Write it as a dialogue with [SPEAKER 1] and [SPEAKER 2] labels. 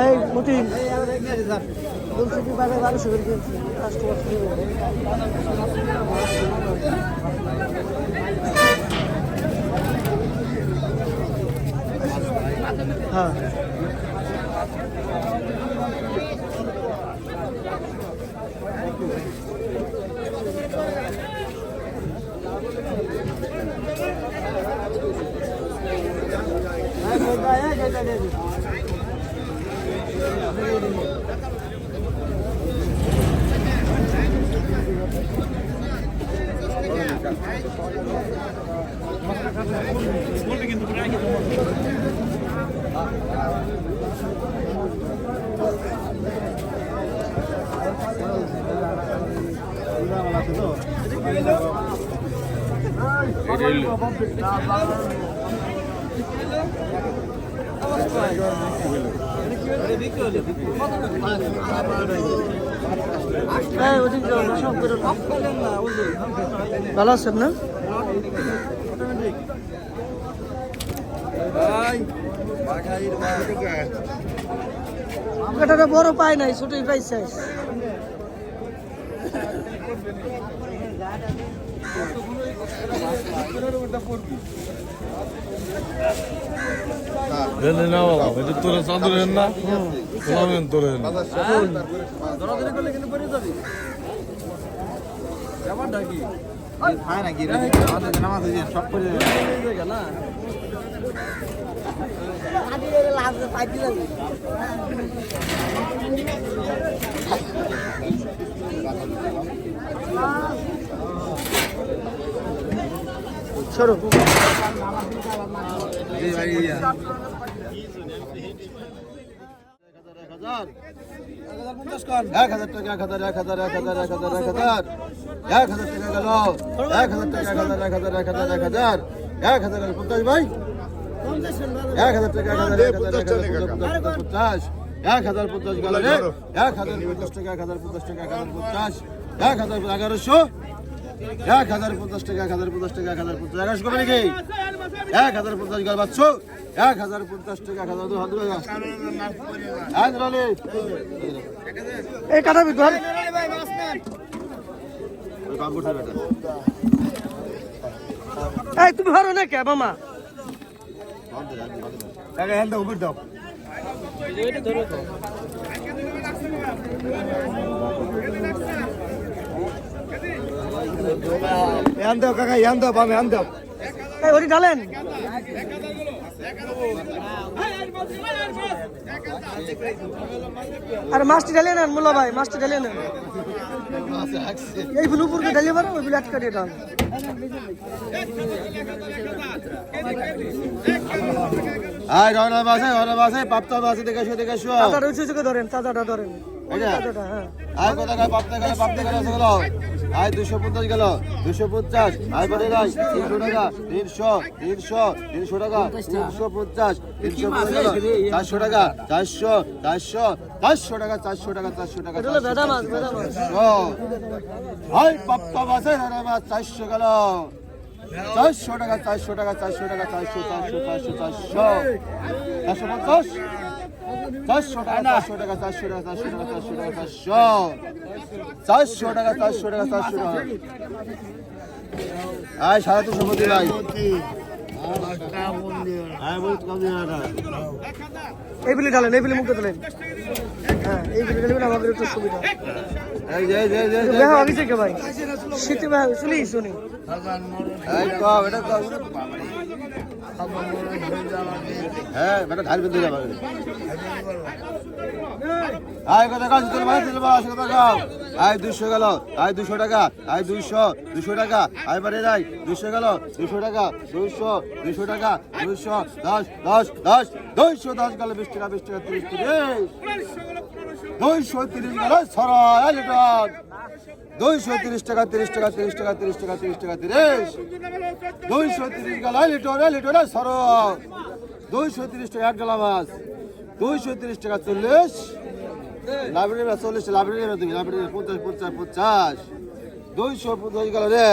[SPEAKER 1] এই
[SPEAKER 2] বাজার বারোশো করে হ্যাঁ
[SPEAKER 1] এই শহীদ ভাই এই যেটা দিয়ে দিন।
[SPEAKER 2] এই ওদিক যাও না সব করে নাও। ভালো আছেন না? কাটাটা বড় পায় নাই ছোটই পাইছে
[SPEAKER 3] Beni ne alalım? Beni turan sandırın na. Kulağımın turan.
[SPEAKER 1] দরাদরি করলে সব করে না
[SPEAKER 2] সরো
[SPEAKER 1] এক হাজার টাকা এক এক হাজার এক হাজার এক হাজার এক এক হাজার টাকা গেল এক হাজার টাকা এক হাজার এক হাজার এক এক হাজার এক পঞ্চাশ ভাই এক হাজার টাকা এক হাজার পঞ্চাশ এক হাজার পঞ্চাশ গেল এক হাজার পঞ্চাশ টাকা এক হাজার পঞ্চাশ টাকা এক হাজার পঞ্চাশ এক হাজার এগারোশো এক হাজার পঞ্চাশ টাকা এক হাজার পঞ্চাশ টাকা এক হাজার পঞ্চাশ। এগারোশো কবে নাকি? এক হাজার পঞ্চাশ গেল পাচ্ছ এক হাজার পঞ্চাশ টাকা এক হাজার দু হাজার
[SPEAKER 2] এই ধর। তুমি ধরো না কে মামা
[SPEAKER 1] দাও দাও কাকা হ্যান দাও বামে হ্যান দাও
[SPEAKER 2] ওটি ঢালেন। আরে মাছটি ঢালিয়ে নেন মোল্লা ভাই মাছটি ঢালিয়ে নেন। এই ফুল উপরকে ঢালিয়ে পারো ওই আটকা দিয়ে ঢাল।
[SPEAKER 1] আয় রওনা বাসে রওনা বাসে পাপ্তা বাসে দেখে শুয়ে দেখে শুয়ে
[SPEAKER 2] তাজাটা উঁচু ধরেন তাজাটা ধরেন। হ্যাঁ।
[SPEAKER 1] আয় কত গেল পাপ্তা গেল পাপ্তা গেল গেল আয় দুশো পঞ্চাশ গেল দুশো পঞ্চাশ। আয় পরে যাই তিনশো টাকা তিনশো তিনশো তিনশো টাকা তিনশো পঞ্চাশ তিনশো পঞ্চাশ চারশো টাকা চারশো চারশো চারশো টাকা চারশো টাকা চারশো টাকা পাপ্পা বাসে মাছ চারশো গেল। চারশো টাকা চারশো টাকা চারশো টাকা চারশো চারশো চারশো চারশো। চারশো পঞ্চাশ? চারশো টাকা চারশো টাকা চারশো টাকা চারশো টাকা চারশো টাকা চারশো। চারশো টাকা চারশো টাকা চারশো টাকা। আয় সাড়ে তিনশো মধ্যে ভাই। দিন
[SPEAKER 2] এই বলে ঢালেন এই বলে মুখে তোলেন হ্যাঁ এই বিলি ঢালবেন আমাদের একটু সুবিধা। থেকে ভাই? শীতে শুনি শুনি।
[SPEAKER 1] এটা হ্যাঁ বেটা ধার বিন্দু যাবে। আয় কত তোর ভাই তোর আয় দুশো গেল আয় দুশো টাকা আয় দুশো দুশো টাকা। আয় বাড়ি যাই দুশো গেল দুশো টাকা দুশো দুশো টাকা দুশো দশ দশ দশ দুইশো দশ গেল বিশ টাকা বিশ টাকা তিরিশ তিরিশ। দুইশো তিরিশ লিটার দুইশো তিরিশ টাকা তিরিশ টাকা তিরিশ টাকা তিরিশ টাকা তিরিশ টাকা, তিরিশ। দুইশো তিরিশ সর দুইশো তিরিশ টাকা, এক মাছ দুইশো তিরিশ টাকা, চল্লিশ। চল্লিশ পঞ্চাশ পঞ্চাশ। দুইশো পঞ্চাশ গেল রে।